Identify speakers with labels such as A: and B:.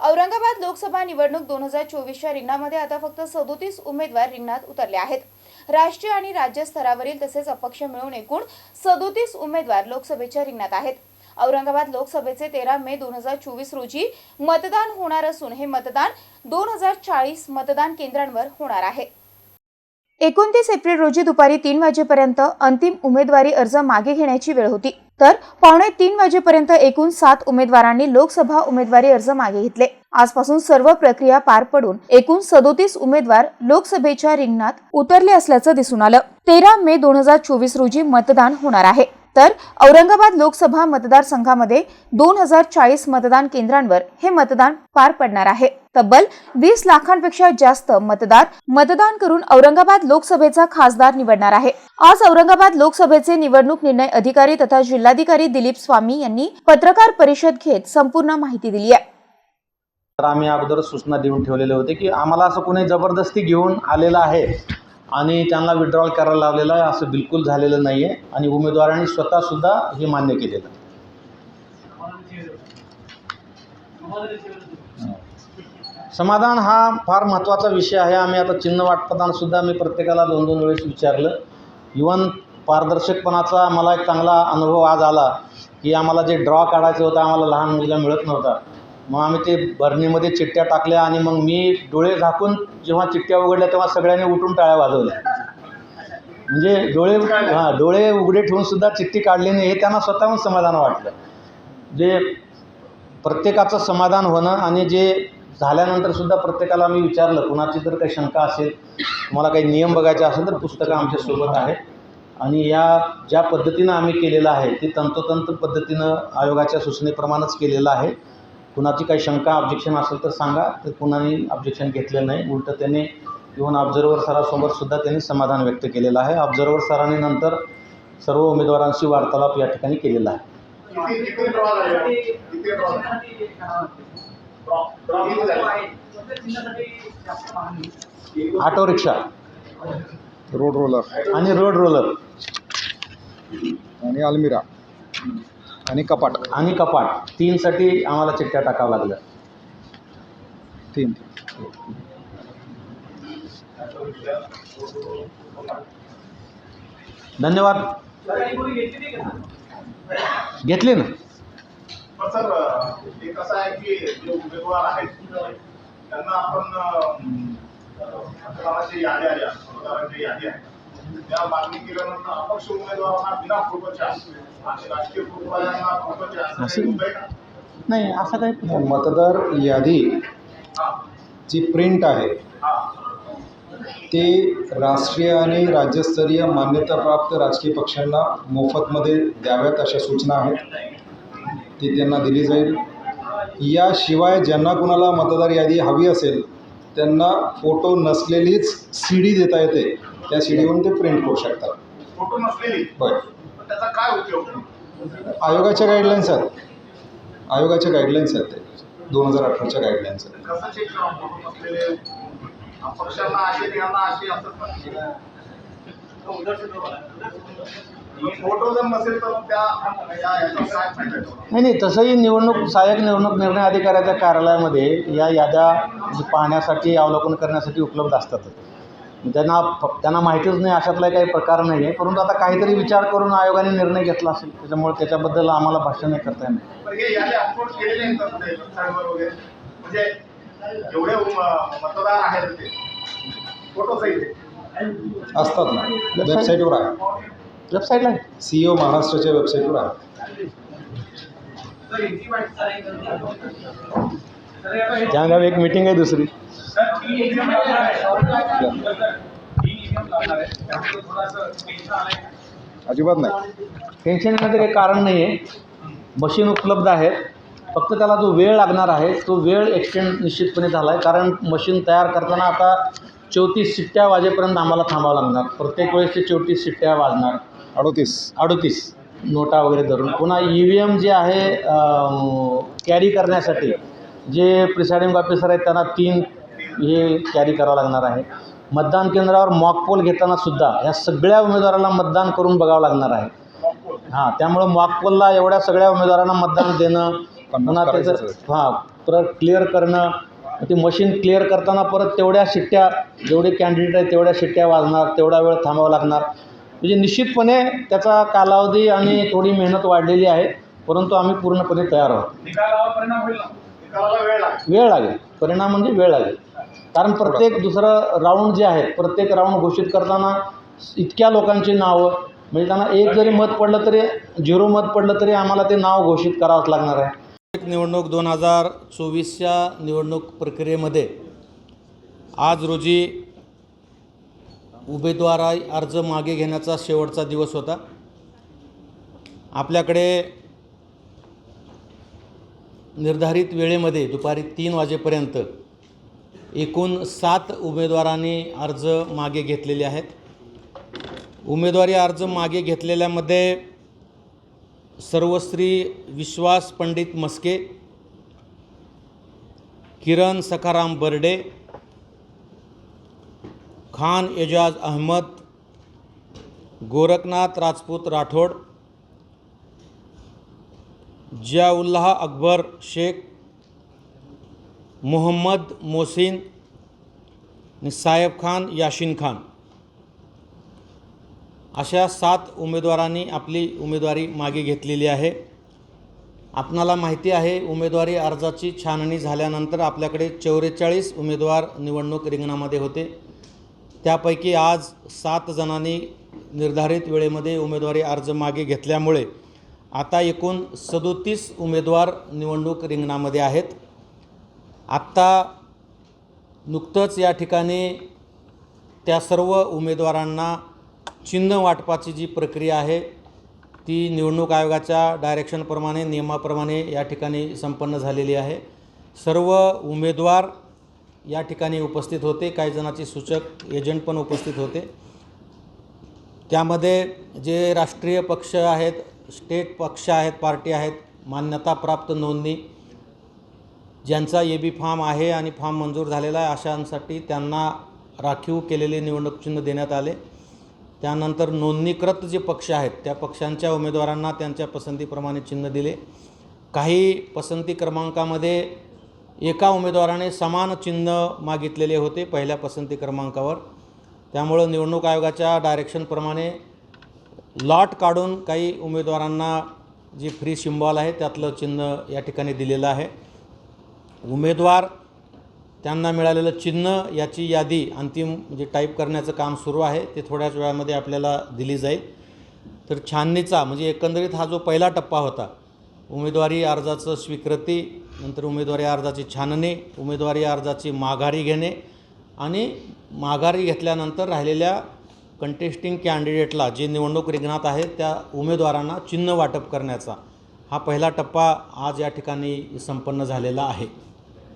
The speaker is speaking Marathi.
A: औरंगाबाद लोकसभा निवडणूक दोन हजार चोवीसच्या रिंगणामध्ये आता फक्त सदोतीस उमेदवार रिंगणात उतरले आहेत. राष्ट्रीय आणि राज्य स्तरावरील तसेच अपक्ष मिळून एकूण सदोतीस उमेदवार लोकसभेच्या रिंगणात आहेत. औरंगाबाद लोकसभेचे तेरा मे दोन हजार चोवीस रोजी मतदान होणार असून हे मतदान दोन हजार चाळीस मतदान केंद्रांवर होणार आहे. एकोणतीस एप्रिल रोजी दुपारी तीन वाजेपर्यंत अंतिम उमेदवारी अर्ज मागे घेण्याची वेळ होती. तर पावणे तीन वाजेपर्यंत एकूण सात उमेदवारांनी लोकसभा उमेदवारी अर्ज मागे घेतले. आजपासून सर्व प्रक्रिया पार पडून एकूण सदोतीस उमेदवार लोकसभेच्या रिंगणात उतरले असल्याचं दिसून आलं. तेरा मे दोन हजार चोवीस रोजी मतदान होणार आहे. तर औरंगाबाद लोकसभा मतदारसंघामध्ये दोन हजार चाळीस मतदान केंद्रांवर हे मतदान पार पडणार आहे. तब्बल वीस लाखांपेक्षा जास्त मतदार मतदान करून औरंगाबाद लोकसभेचा खासदार निवडणार आहे. आज औरंगाबाद लोकसभेचे निवडणूक निर्णय अधिकारी तथा जिल्हाधिकारी दिलीप स्वामी यांनी पत्रकार परिषद घेत संपूर्ण माहिती दिली आहे.
B: तर आम्ही अगोदर सूचना देऊन ठेवलेले होते की आम्हाला असं कोणी जबरदस्ती घेऊन आलेलं आहे. आणि त्यांना विड्रॉल करायला लावलेला आहे असं बिलकुल झालेलं नाही आहे आणि उमेदवारांनी स्वतःसुद्धा हे मान्य केलेलं आहे. समाधान हा फार महत्त्वाचा विषय आहे. आम्ही आता चिन्ह वाटपदानसुद्धा मी प्रत्येकाला दोन दोन वेळेस विचारलं. इवन पारदर्शकपणाचा मला एक चांगला अनुभव आज आला की आम्हाला जे ड्रॉ काढायचं होतं आम्हाला लहान मुलगा मिळत नव्हता. मग आम्ही ते भरणीमध्ये चिठ्ठ्या टाकल्या आणि मग मी डोळे झाकून जेव्हा चिठ्ठ्या उघडल्या तेव्हा सगळ्यांनी उठून टाळ्या वाजवल्या. म्हणजे डोळे हां डोळे उघडे ठेवून सुद्धा चिठ्ठी काढली नाही हे त्यांना स्वतःहून समाधान वाटलं. जे प्रत्येकाचं समाधान होणं आणि जे झाल्यानंतर सुद्धा प्रत्येकाला आम्ही विचारलं कुणाची जर काही शंका असेल तुम्हाला काही नियम बघायचे असेल तर पुस्तकं आमच्यासोबत आहेत. आणि या ज्या पद्धतीनं आम्ही केलेलं आहे ते तंतोतंत पद्धतीनं आयोगाच्या सूचनेप्रमाणेच केलेलं आहे. कुणाची काही शंका ऑब्जेक्शन असेल तर सांगा. तर कुणाने ऑब्जेक्शन घेतलेलं नाही उलटं त्यांनी इव्हन ऑब्झर्वर सरासमोर सुद्धा त्यांनी समाधान व्यक्त केलेलं आहे. ऑब्झर्वर सरांनी नंतर सर्व उमेदवारांशी वार्तालाप या ठिकाणी केलेला आहे. Auto rickshaw.
C: Road roller.
B: आणि रोड रोलर.
C: आणि अलमिरा. आणि कपाट.
B: आणि कपाट. तीनसाठी आम्हाला चिठ्ठ्या टाकावं लागल्या.
C: तीन.
B: धन्यवाद. घेतले ना?
D: पण सर हे कसं आहे की जे उमेदवार आहेत त्यांना आपण यादी आल्या यादी आहे त्या मागणी केल्यानंतर अपक्ष उमेदवारांना बिना फोटोच्या आणि राजकीय फोटोवाल्यांना फोटोच्या
B: नाही असं काही
C: मतदार यादी जी प्रिंट आहे
D: हा.
C: ते राष्ट्रीय आणि राज्यस्तरीय मान्यताप्राप्त राजकीय पक्षांना मोफतमध्ये द्याव्यात अशा सूचना आहेत. ती त्यांना दिली जाईल. याशिवाय ज्यांना कुणाला मतदार यादी हवी असेल त्यांना फोटो नसलेलीच सी डी देता येते. त्या सी डीवरून ते प्रिंट करू शकतात.
D: फोटो नसलेली
C: होय.
D: पण त्याचा काय उपयोग?
C: आयोगाच्या गाईडलाईन्स आहेत. आयोगाच्या गाईडलाईन्स आहेत ते. दोन हजार अठराच्या गाईडलाईन्स आहेत.
D: कसं चेक करा फोटो नसलेले अपक्षांना असे यांना असे असतात ना फोटो जर नसेल तर त्या या याचा काय फायदा आहे?
B: नाही नाही तसंही निवडणूक सहाय्यक निवडणूक निर्णय अधिकाऱ्याच्या कार्यालयामध्ये या याद्या पाहण्यासाठी अवलोकन करण्यासाठी उपलब्ध असतात त्यांना फ- त्यांना माहितीच नाही अशातला काही प्रकार नाही आहे परंतु आता काहीतरी विचार करून आयोगाने निर्णय घेतला असेल त्याच्यामुळे त्याच्याबद्दल आम्हाला भाष्य नाही करता येणार.
D: हे म्हणजे जेवढे उम- मतदार आहेत ते. फोटो सहित
C: असतात ना. वेबसाईटवर आहे.
B: वेबसाईटला आहे.
C: सी ओ महाराष्ट्राच्या वेबसाईटवर आहे.
B: त्यानंतर एक मिटिंग आहे दुसरी.
C: अजिबात नाही.
B: टेन्शन येण्याचं काही कारण नाही आहे मशीन उपलब्ध आहेत. फक्त त्याला जो वेळ लागणार आहे तो वेळ एक्सटेंड निश्चितपणे झाला आहे कारण मशीन तयार करताना आता चौतीस शिट्ट्या वाजेपर्यंत आम्हाला थांबावं लागणार. प्रत्येक वेळेस ते चौतीस शिट्ट्या वाजणार.
C: अडोतीस.
B: अडोतीस. नोटा वगैरे धरून. पुन्हा ई व्ही एम जे आहे कॅरी करण्यासाठी जे प्रिसायडिंग ऑफिसर आहेत त्यांना तीन हे कॅरी करावं लागणार आहे. मतदान केंद्रावर मॉकपोल घेताना सुद्धा या सगळ्या उमेदवाराला मतदान करून बघावं लागणार आहे. हां त्यामुळं मॉकपोलला एवढ्या सगळ्या उमेदवारांना मतदान देणं पुन्हा त्याचं हां परत क्लिअर करणं ते मशीन क्लिअर करताना परत तेवढ्या शिट्ट्या जेवढे कॅन्डिडेट आहेत तेवढ्या शिट्ट्या वाजणार तेवढा वेळ थांबावं लागणार. म्हणजे निश्चितपणे त्याचा कालावधी आणि थोडी मेहनत वाढलेली आहे परंतु आम्ही पूर्णपणे तयार आहोत.
D: लागेल.
B: वेळ लागेल. परिणाम म्हणजे वेळ लागेल. कारण प्रत्येक दुसरं राऊंड जे आहे प्रत्येक राऊंड घोषित करताना इतक्या लोकांची नावं म्हणजे त्यांना एक जरी मत पडलं तरी झिरो मत पडलं तरी आम्हाला ते नाव घोषित करावंच लागणार आहे. निवडणूक दोन हजार चोवीसच्या निवडणूक प्रक्रियेमध्ये आज रोजी उमेदवार अर्ज मागे घेण्याचा शेवटचा दिवस होता. आपल्याकडे निर्धारित वेळेमध्ये दुपारी तीन वाजेपर्यंत एकूण सात उमेदवारांनी अर्ज मागे घेतलेले आहेत. उमेदवारी अर्ज मागे घेतलेल्यामध्ये सर्वश्री विश्वास पंडित मस्के किरण सखाराम बर्डे खान एजाज अहमद गोरखनाथ राजपूत राठोड जियाउल्लाह अकबर शेख मोहम्मद मोहसिन आणि साहेब खान याशिन खान. अशा सात उमेदवारांनी आपली उमेदवारी मागे घेतलेली आहे. आपणाला माहिती आहे उमेदवारी अर्जाची छाननी झाल्यानंतर आपल्याकडे चौवेचाळीस उमेदवार निवडणूक रिंगणामध्ये होते. त्यापैकी आज सात जणांनी निर्धारित वेळेमध्ये उमेदवारी अर्ज मागे घेतल्यामुळे आता एकूण सदोतीस उमेदवार निवडणूक रिंगणामध्ये आहेत. आत्ता नुकतंच या ठिकाणी त्या सर्व उमेदवारांना चिन्ह वाटपाची जी प्रक्रिया आहे ती निवडणूक आयोगाच्या डायरेक्शनप्रमाणे नियमाप्रमाणे या ठिकाणी संपन्न झालेली आहे. सर्व उमेदवार या ठिकाणी उपस्थित होते काही जणांचे सूचक एजंट पण उपस्थित होते. त्यामध्ये जे राष्ट्रीय पक्ष आहेत स्टेट पक्ष आहेत पार्टी आहेत मान्यताप्राप्त नोंदणी ज्यांचा ए बी फॉर्म आहे आणि फॉर्म मंजूर झालेला आहे अशांसाठी त्यांना राखीव केलेले निवडणूक चिन्ह देण्यात आले. त्यानंतर नोंदणीकृत जे पक्ष आहेत त्या पक्षांच्या उमेदवारांना त्यांच्या पसंतीप्रमाणे चिन्ह दिले. काही पसंती क्रमांकामध्ये एका उमेदवाराने समान चिन्ह मागितलेले होते पहिल्या पसंती क्रमांकावर. त्यामुळं निवडणूक आयोगाच्या डायरेक्शनप्रमाणे लॉट काढून काही उमेदवारांना जे फ्री सिम्बॉल आहे त्यातलं चिन्ह या ठिकाणी दिलेलं आहे. उमेदवार त्यांना मिळालेलं चिन्ह याची यादी अंतिम म्हणजे टाईप करण्याचं काम सुरू आहे. ते थोड्याच वेळामध्ये आपल्याला दिली जाईल. तर छाननीचा म्हणजे एकंदरीत हा जो पहिला टप्पा होता उमेदवारी अर्जाचं स्वीकृती नंतर उमेदवारी अर्जाची छाननी उमेदवारी अर्जाची माघारी घेणे आणि माघारी घेतल्यानंतर राहिलेल्या कंटेस्टिंग कॅन्डिडेटला जे निवडणूक रिंगणात आहेत त्या उमेदवारांना चिन्ह वाटप करण्याचा हा पहिला टप्पा आज या ठिकाणी संपन्न झालेला आहे.